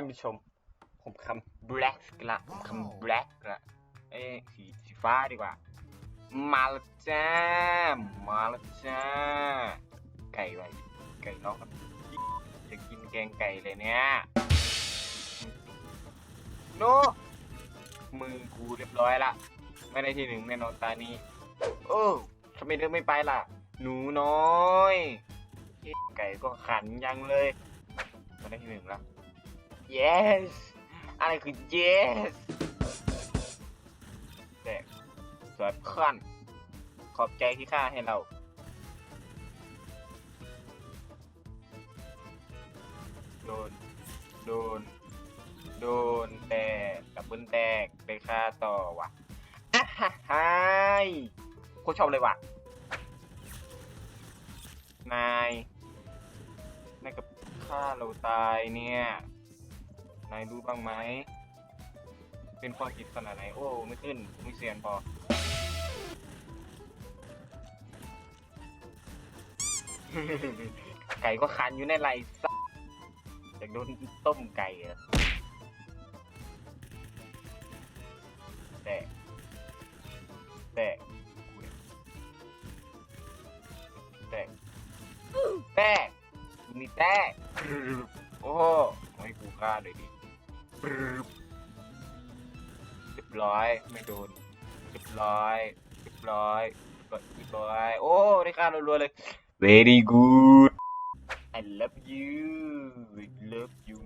านผู้ชม ผมคำ black ละผมคำ black ละเอ้สีสีฟ้าดีกว่า มาและจ้า มาและจ้า ไก่ไว้ไก่ร้องจะกินแกงไก่เลยเนี่ยโนมือกูเรียบร้อยละไม่ได้ที่หนึ่งแน่นอนตานี้ โอ้ทำไมเดินไม่ไปล่ะ หนูน้อยเหี้ยไก่ก็ขันยังเลยไม่ได้ที่หนึ่งละ yes อะไรคือ yes แต่สวยขั้นขอบใจที่ค่าให้เรา โดน โดน โดนแตกดับเบิลแตกไปค่าต่อว่ะอะฮ่าฮ่ายโคตรชอบเลยว่ะ นายนายกับฆ่าเราตายเนี่ย นายรู้บ้างไหม เป็นความคิดขนาดไหน โอ้ ไม่ขึ้น ไม่เสียนพอไก่ก็คันอยู่ในไหลสัสอยากโดนต้มไก่อะแต่แตกแต่แตกมีแต่โอ้โหให้กูฆ่าเลยดิ ปรึบเรียบร้อยไม่โดนเรียบร้อยเรียบร้อยเรียบร้อยโอ้ได้ฆ่ารัวๆเลย very good I love you I love you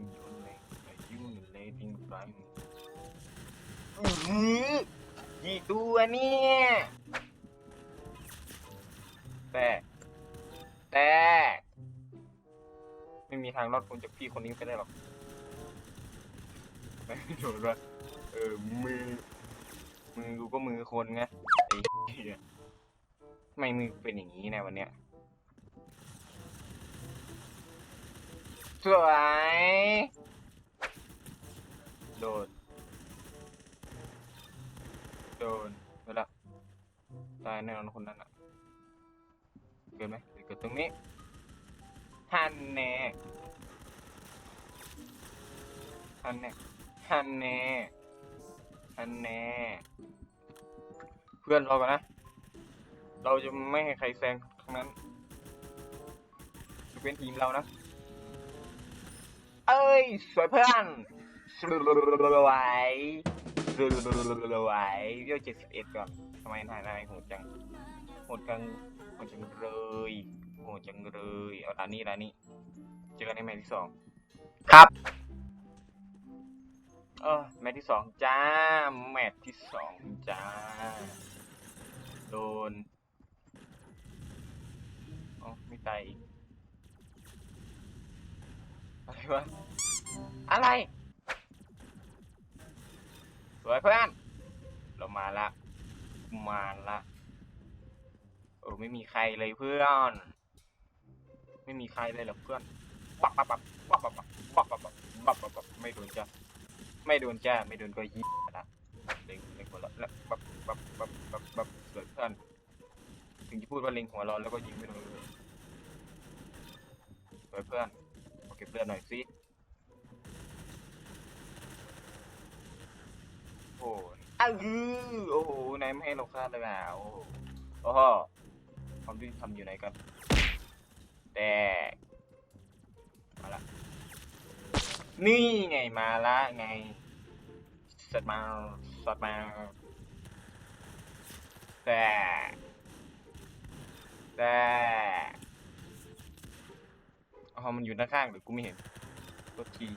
you relating fun กี่ตัวเนี่ยแต่แต่ไม่มีทางรอดพ้นจากพี่คนนี้ไปได้หรอก ไม่โดนว่าเออมือ มือกูก็มือคนไงไอ้เหี้ยทำไมมือเป็นอย่างนี้นะวันเนี้ยสวยโดน โดนไปละตายแน่นอนคนนั้นอะ เกิดไหมเกิดตรงนี้ฮันแน่ฮันแน่ ฮันแน่ฮันแน่เพื่อนรอก่อนนะ เราจะไม่ให้ใครแซงทั้งนั้นจะเป็นทีมเรานะ เอ้ย สวยเพื่อนสวยสวยเรียวเจ็ดสิบเอ็ดก่อนทำไมถ่ายนายโหดจังโหดจังโหดจังเลยโหดจังเลย เอาตานี้ตานี้ เจอกันในแมตช์ที่สองครับ เออแมตที่สองจ้า แมตที่สองจ้า โดนอ๋อไม่ตายอีก อะไรวะ อะไรสวยเพื่อน เรามาละ มาละโอ้ไม่มีใครเลยเพื่อน ไม่มีใครเลยหรอเพื่อนปักปักปักปักปักปักปักปักปักปักปักไม่โดนจ้า ไม่โดนจ้าไม่โดนก็ยี่ละเล็งเล็งหัวเราะแล้วปักปักปักปักปักสวยเพื่อนถึงจะพูดว่าเล็งหัวเราะแล้วก็ยิงไม่โดนเลยเพื่อนเก็บเลือดหน่อยสิโอ้อ้าวอื้อโอ้โหนายไม่ให้เราฆ่าเลยอะโอ้โหโอ้โหความยุติธรรมอยู่ไหนกันแต่มาละ นี่ไงมาละไงสัตว์มาสัตว์มาแต่แต่อ๋อมันอยู่ด้านข้างหรือกูไม่เห็นตัวที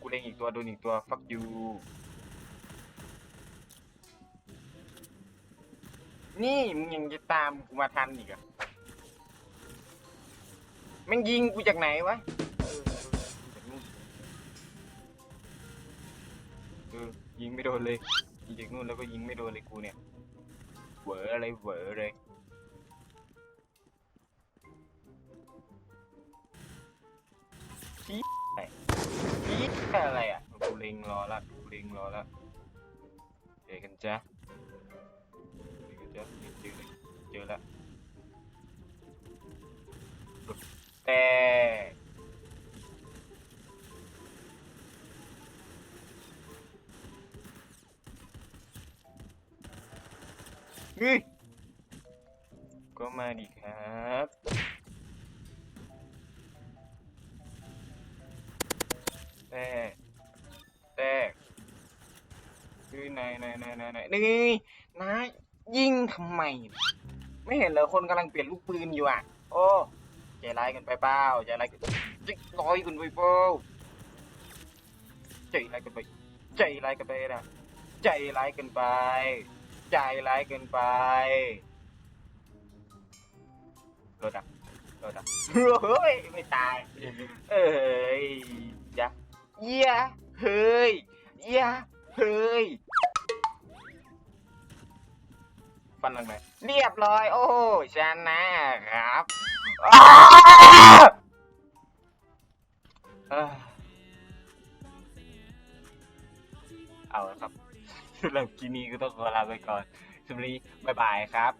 กูเล็งอีกตัวโดนอีกตัว fuck you นี่มึงยังจะตามกูมาทันอีกอะ แมันยิงกูจากไหนวะเออยิงไม่โดนเลยยิงจากนู่นแล้วก็ยิงไม่โดนเลยกูเนี่ยเหวออะไรเหวอเลยชี้อะไรชี้อะไรอะกูเล็งรอละกูเล็งรอละเจอกันจ้ะเจอกันจ้ะเจอเจอละ แต่เฮ้ยก็มาดิครับแตกแตกคือนายนายนายนายนายนี่นายยิงทำไม ไม่เห็นเหรอคนกำลังเปลี่ยนลูกปืนอยู่อะ โอ้ ใจร้ายกันไปเปล่าใจร้ายกันใจร้อยกันไปเปล่าใจร้ายกันไป ใจร้ายกันไปนะใจร้ายกันไป ใจร้ายกันไปรถดับรถดับเฮ้ยไม่ตาย เอ้ยยะเยี่ยเฮ้ยยี่ยเฮ้ย ฟันลงไปเรียบร้อย โอ้ชนะครับอ้าเอ้อเอาละครับสำหรับคลิปนี้ก็ต้องขอลาไปก่อนสวัสดีบ๊ายบายครับ